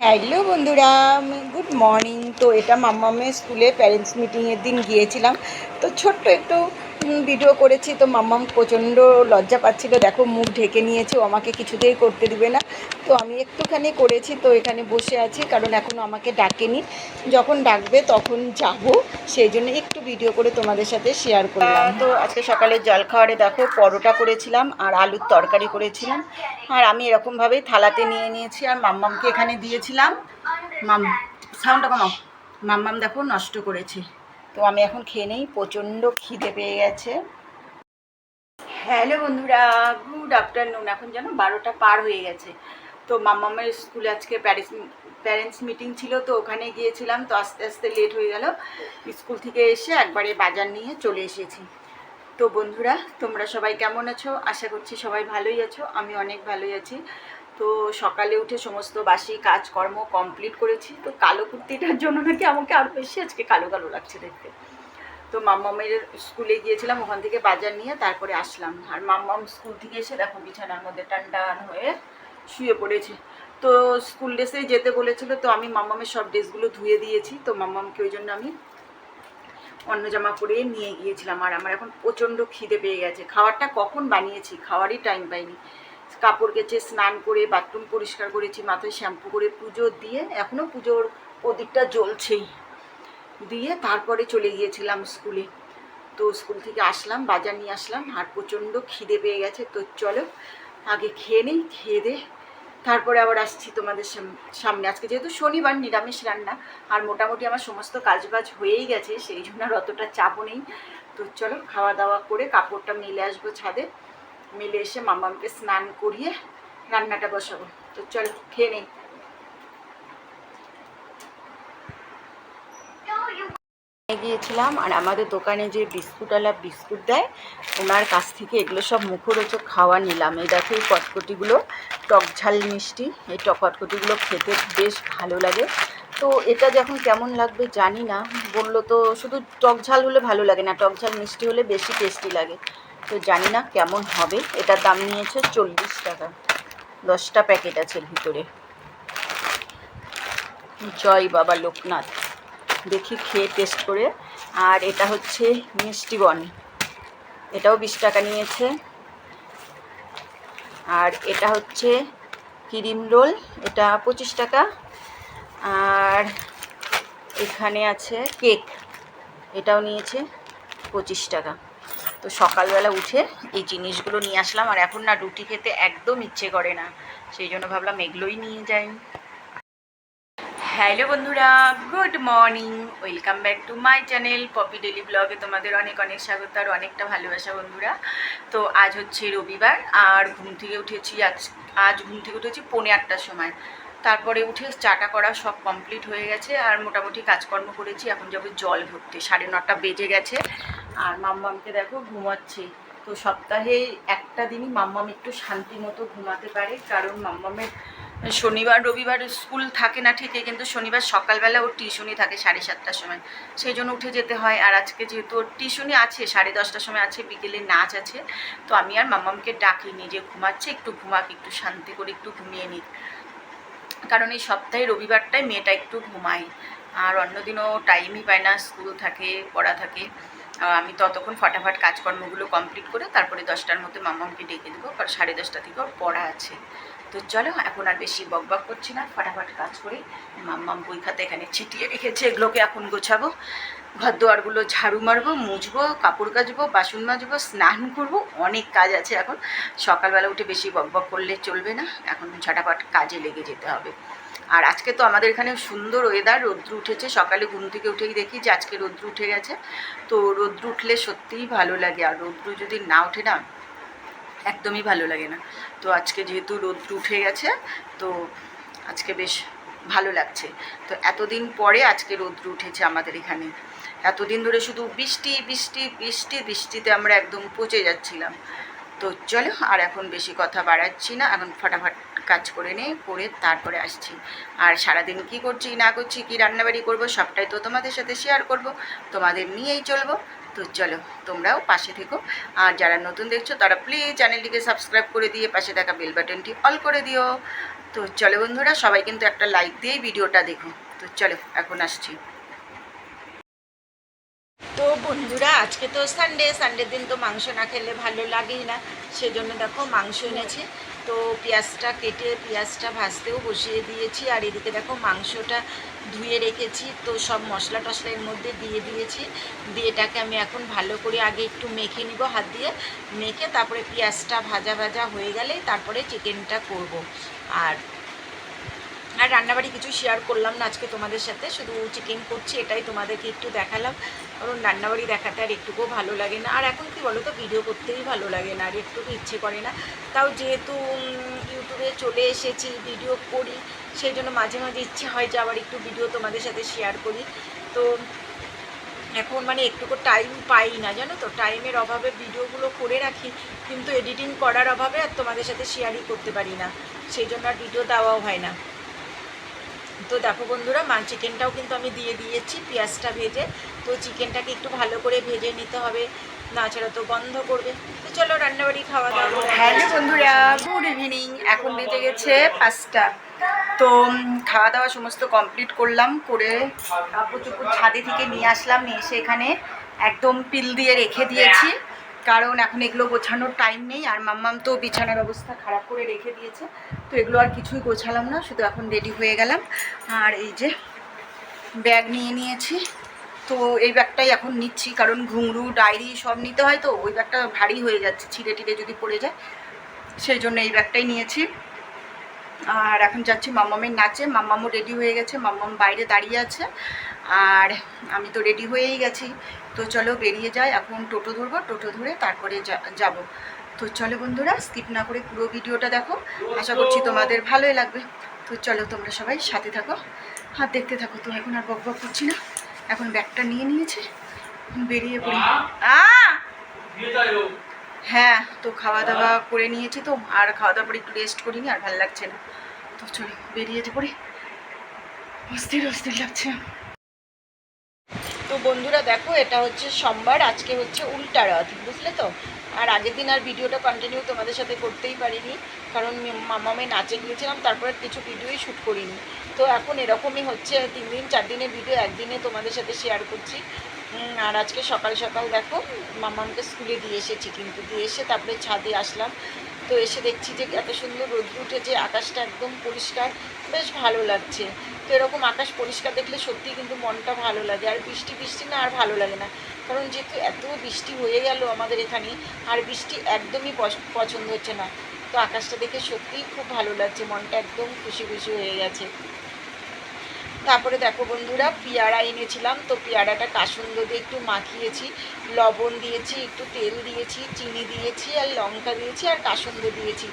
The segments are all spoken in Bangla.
হ্যালো বন্ধুরা, গুড মর্নিং। তো এটা মাম্মামের স্কুলে প্যারেন্টস মিটিংয়ের দিন গিয়েছিলাম। তো ছোট্ট একটু ভিডিও করেছি, তো মাম্মাম প্রচণ্ড লজ্জা পাচ্ছিল। দেখো, মুখ ঢেকে নিয়েছে, ও আমাকে কিছুতেই করতে দিবে না। তো আমি একটুখানি করেছি, তো এখানে বসে আছি, কারণ এখনও আমাকে ডাকেনি। যখন ডাকবে তখন যাব, সেই জন্য একটু ভিডিও করে তোমাদের সাথে শেয়ার করলাম। তো আজকে সকালে জল খাওয়ারে দেখো, পরোটা করেছিলাম আর আলুর তরকারি করেছিলাম। আর আমি এরকমভাবেই থালাতে নিয়ে নিয়েছি আর মাম্মামকে এখানে দিয়েছিলাম। মাম সাউন্ডটা কমাও। মাম্মাম দেখো, নষ্ট করেছে। তো আমি এখন খেয়ে নেই, প্রচণ্ড খিদে পেয়ে গেছে। হ্যালো বন্ধুরা, গুড আফটারনুন। এখন যেন বারোটা পার হয়ে গেছে। তো মাম্মামের স্কুলে আজকে প্যারিস প্যারেন্টস মিটিং ছিল, তো ওখানে গিয়েছিলাম, তো আস্তে আস্তে লেট হয়ে গেল। স্কুল থেকে এসে একবারে বাজার নিয়ে চলে এসেছি। তো বন্ধুরা, তোমরা সবাই কেমন আছো? আশা করছি সবাই ভালোই আছো, আমি অনেক ভালোই আছি। তো সকালে উঠে সমস্ত বাসি কাজকর্ম কমপ্লিট করেছি। তো কালো কুর্তিটার জন্য নাকি আমাকে আরও বেশি আজকে কালো কালো লাগছে দেখতে। তো মাম্মামের স্কুলে গিয়েছিলাম, ওখান থেকে বাজার নিয়ে তারপরে আসলাম। আর মাম্মাম স্কুল থেকে এসে দেখো বিছানার মধ্যে টান টান হয়ে শুয়ে পড়েছে। তো স্কুল ড্রেসেই যেতে বলেছিল, তো আমি মাম্মামের সব ড্রেসগুলো ধুয়ে দিয়েছি। তো মাম্মামকে ওই জন্য আমি অন্য জামা পরে নিয়ে গিয়েছিলাম। আর আমার এখন প্রচণ্ড খিদে পেয়ে গেছে। খাবারটা কখন বানিয়েছি? খাওয়ারই টাইম পাইনি। কাপড় কেচে, স্নান করে, বাথরুম পরিষ্কার করেছি, মাথায় শ্যাম্পু করে পুজো দিয়ে এখনও পুজোর প্রদীপটা জ্বলছেই। দিয়ে তারপরে চলে গিয়েছিলাম স্কুলে। তো স্কুল থেকে আসলাম, বাজার নিয়ে আসলাম, আর প্রচণ্ড খিদে পেয়ে গেছে। তো চলো, আগে খেয়ে নেই, খেয়ে দে। তারপরে আবার আসছি তোমাদের সাম- সামনে। আজকে যেহেতু শনিবার, নিরামিষ রান্না, আর মোটামুটি আমার সমস্ত কাজবাজ হয়েই গেছে, সেই জন্য আর অতটা চাপও নেই। তো চলো, খাওয়া দাওয়া করে কাপড়টা মেলে আসব ছাদে। মেলে এসে মামামকে স্নান করিয়ে রান্নাটা বসাবো। তো চল, খেয়ে নেই। গিয়েছিলাম আর আমাদের দোকানে যে বিস্কুটওয়ালা বিস্কুট দেয়, ওনার কাছ থেকে এগুলো সব মুখরোচক খাওয়া নিলাম। এই দেখো এই কটকটিগুলো টক ঝাল মিষ্টি, এই টক কটকটিগুলো খেতে বেশ ভালো লাগে। তো এটা যখন কেমন লাগবে জানি না, বলল তো শুধু টক ঝাল হলে ভালো লাগে না, টক ঝাল মিষ্টি হলে বেশি টেস্টি লাগে। তো জানি না কেমন হবে। এটার দাম নিয়েছে চল্লিশ টাকা। দশটা প্যাকেট আছে ভিতরে। জয় বাবা লোকনাথ। দেখি খেয়ে টেস্ট করে। আর এটা হচ্ছে মিষ্টি বন। এটাও বিশ টাকা নিয়েছে। আর এটা হচ্ছে ক্রিম রোল। এটা পঁচিশ টাকা। আর এখানে আছে কেক। এটাও নিয়েছে পঁচিশ টাকা। তো সকালবেলা উঠে এই জিনিসগুলো নিয়ে আসলাম। আর এখন না রুটি খেতে একদম ইচ্ছে করে না। সেই জন্য ভাবলাম এগুলোই নিয়ে যাই। হ্যালো বন্ধুরা, good morning. Welcome back to my channel Poppy daily ব্লগে তোমাদের অনেক অনেক স্বাগত আর অনেকটা ভালোবাসা বন্ধুরা। তো আজ হচ্ছে রবিবার আর ঘুম থেকে উঠেছি আজ আজ ঘুম থেকে উঠেছি পৌনে আটটার সময়। তারপরে উঠে চাটা করা সব কমপ্লিট হয়ে গেছে আর মোটামুটি কাজকর্ম করেছি। এখন যাব জল ভরতে। সাড়ে নটা বেজে গেছে। আর মাম্মামকে দেখো ঘুমাচ্ছে। তো সপ্তাহে একটা দিনই মাম্মাম একটু শান্তি মতো ঘুমাতে পারে, কারণ মাম্মামের শনিবার, রবিবার স্কুল থাকে না ঠিকই, কিন্তু শনিবার সকালবেলা ওর টিউশনি থাকে সাড়ে সাতটার সময়। সেই জন্য উঠে যেতে হয়। আর আজকে যেহেতু ওর টিউশনি আছে, সাড়ে দশটার সময় আছে, বিকেলে নাচ আছে, তো আমি আর মাম্মামকে ডাকিনি যে ঘুমাচ্ছে, একটু ঘুমাক, একটু শান্তি করে একটু ঘুমিয়ে নিক। কারণ এই সপ্তাহে রবিবারটায় মেয়েটা একটু ঘুমায়। আর অন্যদিনও টাইমই পায় না, স্কুল থাকে, পড়া থাকে। আমি ততক্ষণ ফটাফট কাজকর্মগুলো কমপ্লিট করে তারপরে দশটার মধ্যে মামাকে ডেকে দেবো, কারণ সাড়ে দশটা থেকে ওর পড়া আছে। তো চলো, এখন আর বেশি বক বক করছি না, ফটাফট কাজ করি। মাম্মাম বই খাতা এখানে ছিটিয়ে রেখেছে, এগুলোকে এখন গোছাবো। ঘর দুয়ারগুলো ঝাড়ু মারবো, মুছবো, কাপড় কাচবো, বাসন মাজবো, স্নান করব, অনেক কাজ আছে এখন। সকালবেলা উঠে বেশি বকবক করলে চলবে না, এখন ঝটাপট কাজে লেগে যেতে হবে। আর আজকে তো আমাদের এখানে সুন্দর ওয়েদার রৌদ্র উঠেছে, সকালে ঘুম থেকে উঠেই দেখি যে আজকে রৌদ্র উঠে গেছে। তো রৌদ্র উঠলে সত্যিই ভালো লাগে, আর রৌদ্র যদি না ওঠে না, একদমই ভালো লাগে না। তো আজকে যেহেতু রৌদ্র উঠে গেছে, তো আজকে বেশ ভালো লাগছে। তো এতদিন পরে আজকে রৌদ্র উঠেছে আমাদের এখানে। এতদিন ধরে শুধু বৃষ্টি বৃষ্টি বৃষ্টি, বৃষ্টিতে আমরা একদম পচে যাচ্ছিলাম। তো চলো আর এখন বেশি কথা বাড়াচ্ছি না। এখন ফটাফট কাজ করে নেই করে তারপরে আসছি। আর সারাদিন কি করছি, না করছি, কি রান্নাবাড়ি করব, সবটাই তো তোমাদের সাথে শেয়ার করব। তোমাদের নিয়েই চলবো। তো চলো, তোমরাও পাশে থেকো। আর যারা নতুন দেখছ, তারা প্লিজ চ্যানেলটিকে সাবস্ক্রাইব করে দিয়ে পাশে থাকা বেল বাটনটি অল করে দিও। তো চলো বন্ধুরা, সবাই কিন্তু একটা লাইক দিয়েই ভিডিওটা দেখো। তো চলো, এখন আসছি। তো বন্ধুরা, আজকে তো সানডে সানডের দিন তো মাংস না খেলে ভালো লাগেই না। সেজন্য দেখো মাংস এনেছি। তো পেঁয়াজটা কেটে পেঁয়াজটা ভাজতেও বসিয়ে দিয়েছি। আর এদিকে দেখো মাংসটা ধুয়ে রেখেছি। তো সব মশলা টশলা এর মধ্যে দিয়ে দিয়েছি। দিয়ে এটাকে আমি এখন ভালো করে আগে একটু মেখে নিব হাত দিয়ে। মেখে তারপরে পেঁয়াজটা ভাজা ভাজা হয়ে গেলে তারপরে চিকেনটা করব। আর আর রান্নাবাড়ি কিছু শেয়ার করলাম না আজকে তোমাদের সাথে। শুধু চিকেন করছি, এটাই তোমাদেরকে একটু দেখালাম। কারণ রান্নাবাড়ি দেখাতে আর একটুকুও ভালো লাগে না। আর এখন কি বলো তো ভিডিও করতেই ভালো লাগে না, আর একটুকু ইচ্ছে করে না। তাও যেহেতু ইউটিউবে চলে এসেছি ভিডিও করি, সেই জন্য মাঝে মাঝে ইচ্ছে হয় যে আবার একটু ভিডিও তোমাদের সাথে শেয়ার করি। তো এখন মানে একটুকু টাইম পাই না, জানো তো? টাইমের অভাবে ভিডিওগুলো করে রাখি, কিন্তু এডিটিং করার অভাবে আর তোমাদের সাথে শেয়ারই করতে পারি না। সেই জন্য আর ভিডিও দেওয়াও হয় না। তো দেখো বন্ধুরা মা চিকেনটাও কিন্তু আমি দিয়ে দিয়েছি, পেঁয়াজটা ভেজে। তো চিকেনটাকে একটু ভালো করে ভেজে নিতে হবে, না ছাড়া তো বন্ধ করবে। তো চলো রান্নাবাড়ি খাওয়া দাওয়া হ্যালো বন্ধুরা, গুড ইভিনিং, এখন বেজে গেছে পাঁচটা। তো খাওয়া দাওয়া সমস্ত কমপ্লিট করলাম, করে কাপড় চোপড় ছাদে থেকে নিয়ে আসলাম, নিয়ে এসে এখানে একদম পিল দিয়ে রেখে দিয়েছি। কারণ এখন এগুলো গোছানোর টাইম নেই, আর মাম্মাম তো বিছানার অবস্থা খারাপ করে রেখে দিয়েছে। তো এগুলো আর কিছুই গোছালাম না, শুধু এখন রেডি হয়ে গেলাম। আর এই যে ব্যাগ নিয়ে নিয়েছি। তো এই ব্যাগটাই এখন নিচ্ছি, কারণ ঘুঙরু, ডায়েরি সব নিতে হয় তো, ওই ব্যাগটা ভারী হয়ে যাচ্ছে, ছিঁড়ে টিড়ে যদি পড়ে যায়। সেই জন্য এই ব্যাগটাই নিয়েছি। আর এখন যাচ্ছি মাম্মামের নাচে, মাম্মামও রেডি হয়ে গেছে, মাম্মাম বাইরে দাঁড়িয়ে আছে। আর আমি তো রেডি হয়েই গেছি। তো চলো বেরিয়ে যাই এখন টোটো ধরবো টোটো ধরে তারপরে যা- যাব। তো চলো বন্ধুরা স্কিপ না করে পুরো ভিডিওটা দেখো। আশা করছি তোমাদের ভালোই লাগবে। তো চলো তোমরা সবাই সাথে থাকো। আর দেখতে থাকো তো এখন আর বক বক করছি না। এখন ব্যাগটা নিয়ে নিয়েছে বেরিয়ে পড়ি। হ্যাঁ তো খাওয়া দাওয়া করে নিয়েছি তো আর খাওয়া দাওয়ার পরে একটু রেস্ট করিনি আর ভালো লাগছে না। তো চলো বেরিয়ে যে পড়ি। অস্থির অস্থির লাগছে। তো বন্ধুরা দেখো, এটা হচ্ছে সোমবার, আজকে হচ্ছে উল্টা রথ, বুঝলে তো? আর আগের দিন আর ভিডিওটা কন্টিনিউ তোমাদের সাথে করতেই পারিনি, কারণ মামামে নাচে গিয়েছিলাম, তারপরে কিছু ভিডিওই শ্যুট করিনি। তো এখন এরকমই হচ্ছে, তিন দিন, চার দিনের ভিডিও একদিনে তোমাদের সাথে শেয়ার করছি। আর আজকে সকাল সকাল দেখো, মামামকে স্কুলে দিয়ে এসেছি, কিন্তু দিয়ে এসে তারপরে ছাদে আসলাম। তো এসে দেখছি যে এত সুন্দর রোদ্র উঠেছে আকাশটা একদম পরিষ্কার, বেশ ভালো লাগছে। তো এরকম আকাশ পরিষ্কার দেখলে সত্যিই কিন্তু মনটা ভালো লাগে। আর বৃষ্টি বৃষ্টি না আর ভালো লাগে না। কারণ যেহেতু এত বৃষ্টি হয়ে গেল আমাদের এখানে, আর বৃষ্টি একদমই পছ- পছন্দ হচ্ছে না। তো আকাশটা দেখে সত্যিই খুব ভালো লাগছে। মনটা একদম খুশি খুশি হয়ে গেছে। তারপরে দেখো বন্ধুরা, পেয়ারা এনেছিলাম। তো পেয়ারাটা কাসুন্দ দিয়ে একটু মাখিয়েছি। লবণ দিয়েছি, একটু তেল দিয়েছি, চিনি দিয়েছি, আর লঙ্কা দিয়েছি, আর কাসুন্দ দিয়েছি।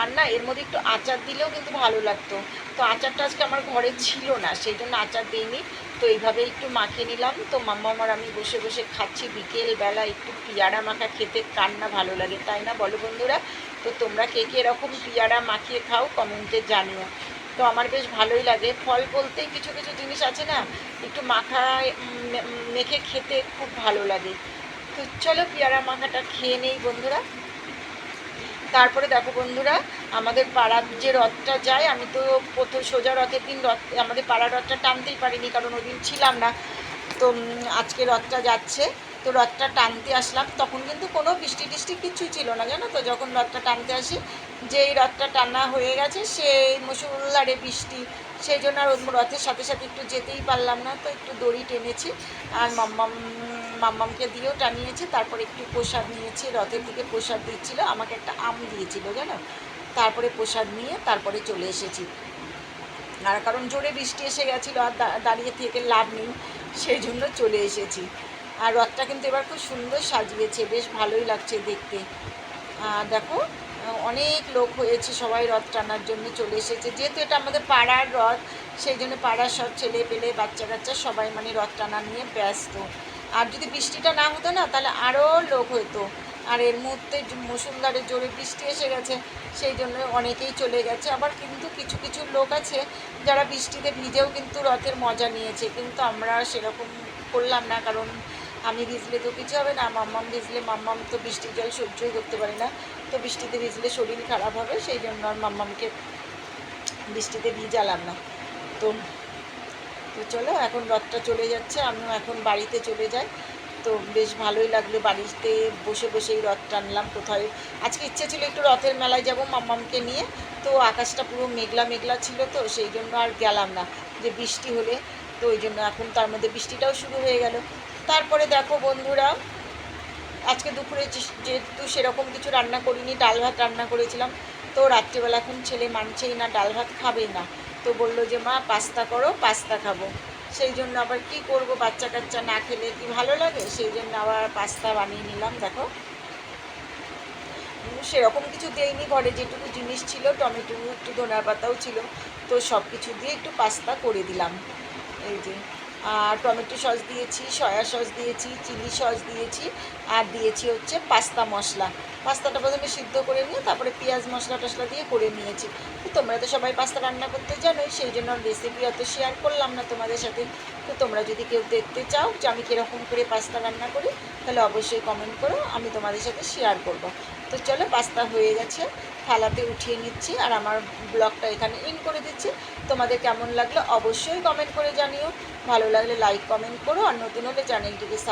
আর না, এর মধ্যে একটু আচার দিলেও কিন্তু ভালো লাগতো। তো আচারটা আজকে আমার ঘরে ছিল না সেই জন্য আচার দিইনি। তো এইভাবে একটু মাখিয়ে নিলাম। তো মাম্মা আমার, আমি বসে বসে খাচ্ছি। বিকেলবেলা একটু পেয়ারা মাখা খেতে কান্না ভালো লাগে, তাই না বলো বন্ধুরা? তো তোমরা কে কে এরকম পেয়ারা মাখিয়ে খাও, কমেন্টে জানিও। তো আমার বেশ ভালোই লাগে। ফল বলতেই কিছু কিছু জিনিস আছে না, একটু মাখায় মেখে খেতে খুব ভালো লাগে। তো চলো পেয়ারা মাখাটা খেয়ে নেই বন্ধুরা। তারপরে দেখো বন্ধুরা, আমাদের পাড়ার যে রথটা যায়, আমি তো প্রথম সোজা রথের দিন রথ, আমাদের পাড়ার রথটা টানতেই পারিনি, কারণ ওই দিন ছিলাম না। তো আজকে রথটা যাচ্ছে। তো রথটা টানতে আসলাম, তখন কিন্তু কোনো বৃষ্টি টিষ্টি কিছুই ছিল না, জানো তো? যখন রথটা টানতে আসি, যেই রথটা টানা হয়ে গেছে, সেই মুসুলধারে বৃষ্টি, সেই জন্য আর রথের সাথে সাথে একটু যেতেই পারলাম না, তো একটু দড়ি টেনেছি আর মাম্মাম, মাম্মামকে দিয়েও টানিয়েছি, তারপরে একটু প্রসাদ নিয়েছি, রথের দিকে প্রসাদ দিচ্ছিল, আমাকে একটা আম দিয়েছিল, জানো? তারপরে প্রসাদ নিয়ে তারপরে চলে এসেছি। আর কারণ জোরে বৃষ্টি এসে গেছিল, আর দাঁড়িয়ে থেকে লাভ নেই, সেই জন্য চলে এসেছি। আর রথটা কিন্তু এবার খুব সুন্দর সাজিয়েছে, বেশ ভালোই লাগছে দেখতে। আর দেখো, অনেক লোক হয়েছে সবাই রথ টানার জন্য চলে এসেছে। যেহেতু এটা আমাদের পাড়ার রথ, সেই জন্য পাড়ার সব ছেলে পেলে, বাচ্চা কাচ্চা সবাই মানে রথ টানা নিয়ে ব্যস্ত। আর যদি বৃষ্টিটা না হতো না, তাহলে আরও লোক হতো। আর এর মুহূর্তে মুষলধারে জোরে বৃষ্টি এসে গেছে, সেই জন্য অনেকেই চলে গেছে। আবার কিন্তু কিছু কিছু লোক আছে, যারা বৃষ্টিতে ভিজেও কিন্তু রথের মজা নিয়েছে। কিন্তু আমরা সেরকম করলাম না, কারণ আমি ভিজলে তো কিছু হবে না, মাম্মাম ভিজলে মাম্মাম তো বৃষ্টির জল সহ্যই করতে পারে না। তো বৃষ্টিতে ভিজলে শরীর খারাপ হবে, সেই জন্য আর মাম্মামকে বৃষ্টিতে ভিজালাম না। তো তো চলো, এখন রথটা চলে যাচ্ছে, আমিও এখন বাড়িতে চলে যাই। তো বেশ ভালোই লাগল বাড়িতে বসে বসেই রথ টানলাম কোথায়। আজকে ইচ্ছে ছিল একটু রথের মেলায় যাব মাম্মামকে নিয়ে। তো আকাশটা পুরো মেঘলা মেঘলা ছিল তো, সেই জন্য আর গেলাম না। যে বৃষ্টি হলে, তো ওই জন্য এখন তার মধ্যে বৃষ্টিটাও শুরু হয়ে গেল। তারপরে দেখো বন্ধুরা, আজকে দুপুরে যেহেতু সেরকম কিছু রান্না করিনি, ডাল ভাত রান্না করেছিলাম, তো রাত্রিবেলা এখন ছেলে মানছেই না, ডাল ভাত খাবেই না। তো বলল যে, মা, পাস্তা করো, পাস্তা খাব। সেই জন্য আবার কি করব, বাচ্চা কাচ্চা না খেলে কি ভালো লাগে? সেই জন্য আবার পাস্তা বানিয়ে নিলাম, দেখো। সেরকম কিছু দেইনি, ঘরে যেটুকু জিনিস ছিল, টমেটো, একটু ধনার পাতাও ছিল, তো সব কিছু দিয়ে একটু পাস্তা করে দিলাম। এই যে টমেটো সস দিয়েছি সয়া সস দিয়েছি চিলি সস দিয়েছি আর দিয়েছি হচ্ছে পাস্তা মশলা। পাস্তাটা প্রথমে সিদ্ধ করে নিয়ে তারপরে পেঁয়াজ মশলা টশলা দিয়ে করে নিয়েছি। তো তোমরা তো সবাই পাস্তা রান্না করতে জানোই, সেই জন্য রেসিপি অত শেয়ার করলাম না তোমাদের সাথে। তো তোমরা যদি কেউ দেখতে চাও যে আমি কীরকম করে পাস্তা রান্না করি, তাহলে অবশ্যই কমেন্ট করো, আমি তোমাদের সাথে শেয়ার করব। তো চলো, পাস্তা হয়ে গেছে, থালাতে উঠিয়ে নিচ্ছি আর আমার ব্লগটা এখানে ইন করে দিচ্ছি। তোমাদের কেমন লাগল অবশ্যই কমেন্ট করে জানিও, ভালো লাগলে লাইক কমেন্ট করো আর নতুন হলে চ্যানেলটিকে সাবস্ক্রাইব